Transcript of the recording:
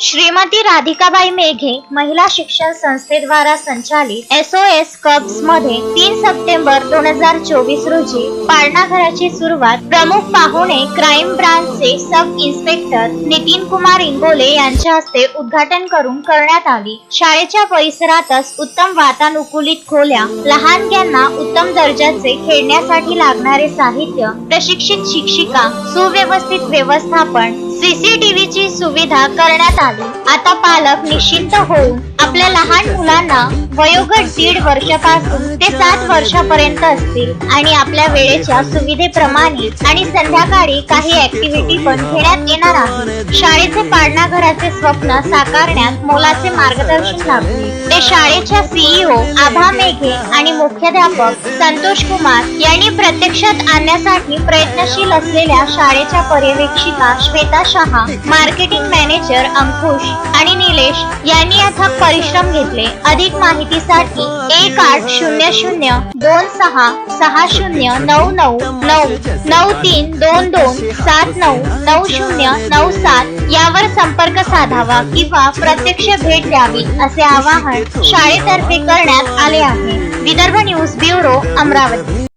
श्रीमती राधिकाबाई मेघे महिला शिक्षण संस्थेद्वारा संचालित एस ओ एस कप्समध्ये तीन सप्टेंबर दोन हजार चोवीस रोजी पाळणाघराची सुरुवात प्रमुख पाहुणे क्राईम ब्रांचचे सब इन्स्पेक्टर नितीन कुमार इंगोले यांच्या हस्ते उद्घाटन करून करण्यात आली. शाळेच्या परिसरातच उत्तम वातानुकूलित खोल्या लहानग्यांना उत्तम दर्जाचे खेळण्यासाठी लागणारे साहित्य प्रशिक्षित शिक्षिका सुव्यवस्थित व्यवस्थापन सीसीटीव्हीची सुविधा करण्यात आली. आता पालक निश्चिंत होऊन आपल्या लहान मुलांना वयोगट दीड वर्षापासून ते सात वर्षापर्यंत असतील आणि आपल्या वेळेच्या सुविधेप्रमाणे आणि संध्याकाळी काही ऍक्टिव्हिटी पण घेण्यात येणार आहे शाळेचे पाळणाघराचे स्वप्न साकारण्यात मोलाचे मार्गदर्शन लाभले ते शाळेच्या सीईओ आभा मेघे आणि मुख्याध्यापक संतोष कुमार यांनी प्रत्यक्षात आणण्यासाठी प्रयत्नशील असलेल्या शाळेच्या पर्यवेक्षिका श्वेता शहा मार्केटिंग मॅनेजर अंकुश आणि निलेश यांनी अथक परिश्रम घेतले. अधिक माहितीसाठी एक आठ शून्य शून्य दोन सहा सहा शून्य नऊ नऊ नऊ नऊ तीन दोन दोन सात नऊ नऊ शून्य नऊ सात यावर संपर्क साधावा किंवा प्रत्यक्ष भेट द्यावी असे आवाहन शाळेतर्फे करण्यात आले आहे. Vidarbha news bureau Amravati.